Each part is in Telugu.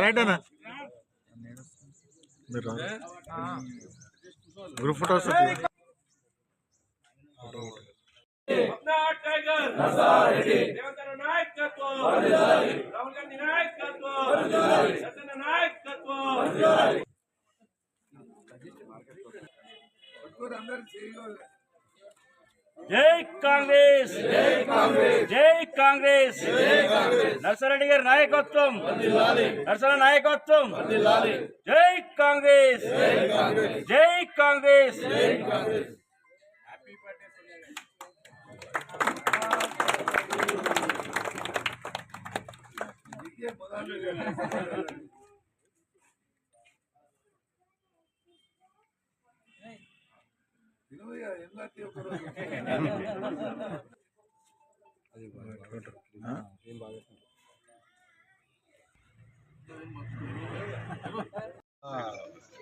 రైట్ అన్న మీరు గ్రూప్ ఫోటోస్ నాయకత్వం రాహుల్ గాంధీ నాయకత్వం జై కాంగ్రెస్ జై కాంగ్రెస్ జై కాంగ్రెస్ నర్సరెడ్డి గారి నాయకత్వం నర్సర నాయకత్వం జై కాంగ్రెస్ జై కాంగ్రెస్ ఆ,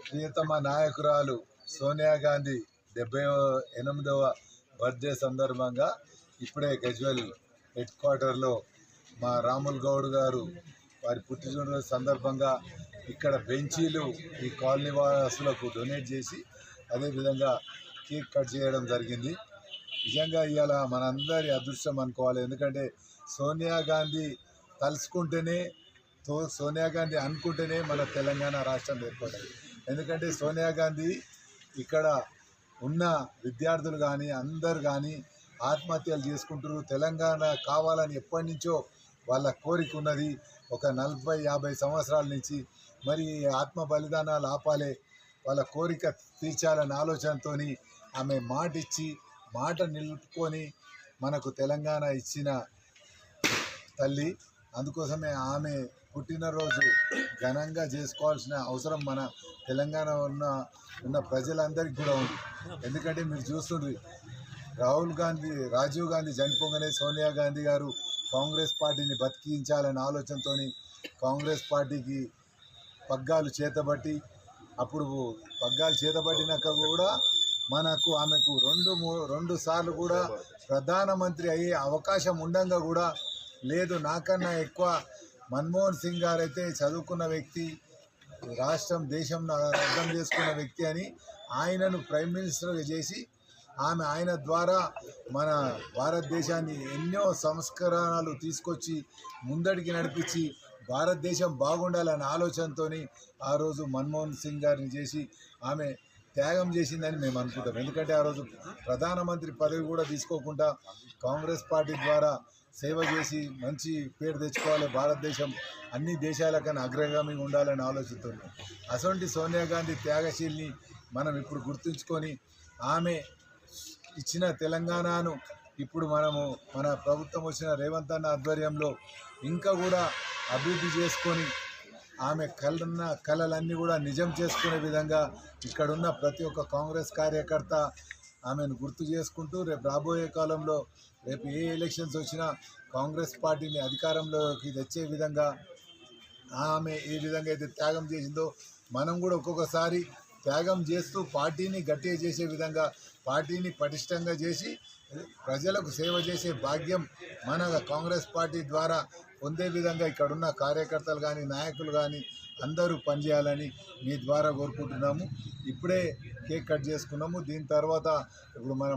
ప్రియతమ నాయకురాలు సోనియా గాంధీ డెబ్బై ఎనిమిదవ బర్త్డే సందర్భంగా ఇప్పుడే గజ్వెల్ హెడ్ క్వార్టర్లో మా రాముల్ గౌడ్ గారు వారి పుట్టినరోజు సందర్భంగా ఇక్కడ బెంచీలు ఈ కాలనీ వాసులకు డొనేట్ చేసి అదేవిధంగా కేక్ కట్ చేయడం జరిగింది. నిజంగా ఇవాళ మనందరి అదృష్టం అనుకోవాలి. ఎందుకంటే సోనియా గాంధీ తలుసుకుంటేనే తో సోనియా గాంధీ అనుకుంటేనే మన తెలంగాణ రాష్ట్రం ఏర్పడ్డది ఎందుకంటే సోనియా గాంధీ ఇక్కడ ఉన్న విద్యార్థులు కానీ అందరు కానీ ఆత్మహత్యలు చేసుకుంటారు తెలంగాణ కావాలని ఎప్పటి నుంచో వాళ్ళ కోరిక ఉన్నది. ఒక నలభై యాభై సంవత్సరాల నుంచి మరి ఆత్మ బలిదానాలు ఆపాలే వాళ్ళ కోరిక తీర్చాలనే ఆలోచనతోని ఆమె మాట ఇచ్చి మాట నిలుపుకొని మనకు తెలంగాణ ఇచ్చిన తల్లి. అందుకోసమే ఆమె పుట్టినరోజు ఘనంగా చేసుకోవాల్సిన అవసరం మన తెలంగాణ ఉన్న ఉన్న ప్రజలందరికీ కూడా ఉంది. ఎందుకంటే మీరు చూస్తుండ్రి రాహుల్ గాంధీ రాజీవ్ గాంధీ చనిపోగానే సోనియా గాంధీ గారు కాంగ్రెస్ పార్టీని బతికించాలనే ఆలోచనతో కాంగ్రెస్ పార్టీకి పగ్గాలు చేతబట్టి అప్పుడు పగ్గాలు చేతబట్టినాక కూడా మనకు ఆమెకు రెండు మూ రెండు సార్లు కూడా ప్రధానమంత్రి అయ్యే అవకాశం ఉండంగా కూడా లేదు. నాకన్నా ఎక్కువ మన్మోహన్ సింగ్ గారు అయితే చదువుకున్న వ్యక్తి రాష్ట్రం దేశం అర్థం చేసుకున్న వ్యక్తి అని ఆయనను ప్రైమ్ మినిస్టర్గా చేసి ఆమె ఆయన ద్వారా మన భారతదేశాన్ని ఎన్నో సంస్కరణలు తీసుకొచ్చి ముందడికి నడిపించి భారతదేశం బాగుండాలనే ఆలోచనతో ఆ రోజు మన్మోహన్ సింగ్ గారిని చేసి ఆమె త్యాగం చేసిందని మేము అనుకుంటాం. ఎందుకంటే ఆ రోజు ప్రధానమంత్రి పదవి కూడా తీసుకోకుండా కాంగ్రెస్ పార్టీ ద్వారా సేవ చేసి మంచి పేరు తెచ్చుకోవాలి. భారతదేశం అన్ని దేశాల కన్నా అగ్రగామిగా ఉండాలని ఆలోచిస్తున్నాం అటువంటి సోనియా గాంధీ త్యాగశీల్ని మనం ఇప్పుడు గుర్తుంచుకొని ఆమె ఇచ్చిన తెలంగాణను ఇప్పుడు మనము మన ప్రభుత్వం వచ్చిన రేవంత్ అన్న ఆధ్వర్యంలో ఇంకా కూడా అభివృద్ధి చేసుకొని ఆమె కలన్న కళలన్నీ కూడా నిజం చేసుకునే విధంగా ఇక్కడున్న ప్రతి ఒక్క కాంగ్రెస్ కార్యకర్త ఆమెను గుర్తు చేసుకుంటూ రేపు రాబోయే కాలంలో రేపు ఏ ఎలక్షన్స్ వచ్చినా కాంగ్రెస్ పార్టీని అధికారంలోకి తెచ్చే విధంగా ఆమె ఏ విధంగా అయితే త్యాగం చేసిందో మనం కూడా ఒక్కొక్కసారి త్యాగం చేస్తూ పార్టీని గట్టిగా చేసే విధంగా పార్టీని పటిష్టంగా చేసి ప్రజలకు సేవ చేసే భాగ్యం మన కాంగ్రెస్ పార్టీ ద్వారా పొందే విధంగా ఇక్కడున్న కార్యకర్తలు కానీ నాయకులు కానీ అందరూ పనిచేయాలని మీ ద్వారా కోరుకుంటున్నాము. ఇప్పుడే కేక్ కట్ చేసుకున్నాము. దీని తర్వాత ఇప్పుడు మన